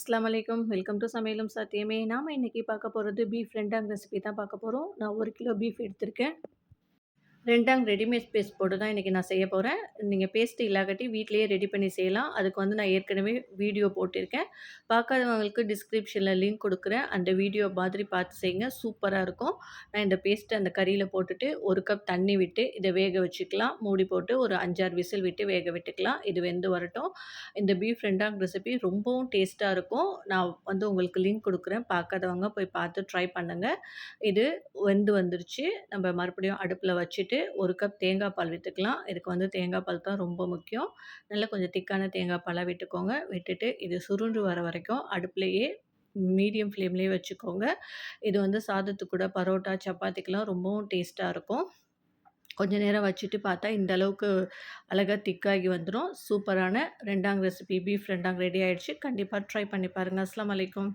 அஸ்லாம் வலைக்கம் welcome to சமையலும் சாத்தியமே. நாம் இன்றைக்கி பார்க்க போகிறது பீஃப் ரெண்டாங் ரெசிபி தான் பார்க்க போகிறோம் நான் ஒரு கிலோ பீஃப் எடுத்திருக்கேன். ரெண்டாங் ரெடிமேட் பேஸ்ட் போட்டு தான் இன்றைக்கி நான் செய்ய போகிறேன் நீங்கள் பேஸ்ட் இல்லாகட்டி வீட்லேயே ரெடி பண்ணி செய்யலாம். அதுக்கு வந்து நான் ஏற்கனவே வீடியோ போட்டிருக்கேன். பார்க்காதவங்களுக்கு டிஸ்கிரிப்ஷனில் லிங்க் கொடுக்குறேன். அந்த வீடியோ மாதிரி பார்த்து செய்யுங்க. சூப்பராக இருக்கும். நான் இந்த பேஸ்ட்டை அந்த கறியில் போட்டுட்டு ஒரு கப் தண்ணி விட்டு இதை வேக வச்சுக்கலாம். மூடி போட்டு ஒரு அஞ்சாறு விசில் விட்டு வேக விட்டுக்கலாம். இது வெந்து வரட்டும். இந்த பீஃப் ரெண்டாங் ரெசிபி ரொம்பவும் டேஸ்ட்டாக இருக்கும். நான் வந்து உங்களுக்கு லிங்க் கொடுக்குறேன். பார்க்காதவங்க போய் பார்த்து ட்ரை பண்ணுங்கள் இது வெந்து வந்துருச்சு. நம்ம மறுபடியும் அடுப்பில் வச்சுட்டு ஒரு கப் தேங்காய் பால் விற்றுக்கலாம் இதுக்கு வந்து தேங்காய் பால் தான் ரொம்ப முக்கியம். நல்லா கொஞ்சம் திக்கான தேங்காய் பாலாக விட்டுக்கோங்க. விட்டுட்டு இது சுருண்டு வர வரைக்கும் அடுப்புலையே மீடியம் ஃப்ளேம்லேயே வச்சுக்கோங்க. இது வந்து சாதத்துக்கு கூட பரோட்டா சப்பாத்திக்கெலாம் ரொம்பவும் டேஸ்ட்டாக இருக்கும். கொஞ்ச நேரம் வச்சுட்டு பார்த்தா இந்த அளவுக்கு அழகாக திக்காகி வந்துடும் சூப்பரான rendang recipe beef rendang ready ஆகிடுச்சு கண்டிப்பாக ட்ரை பண்ணி பாருங்கள் அஸ்லாம் வலைக்கம்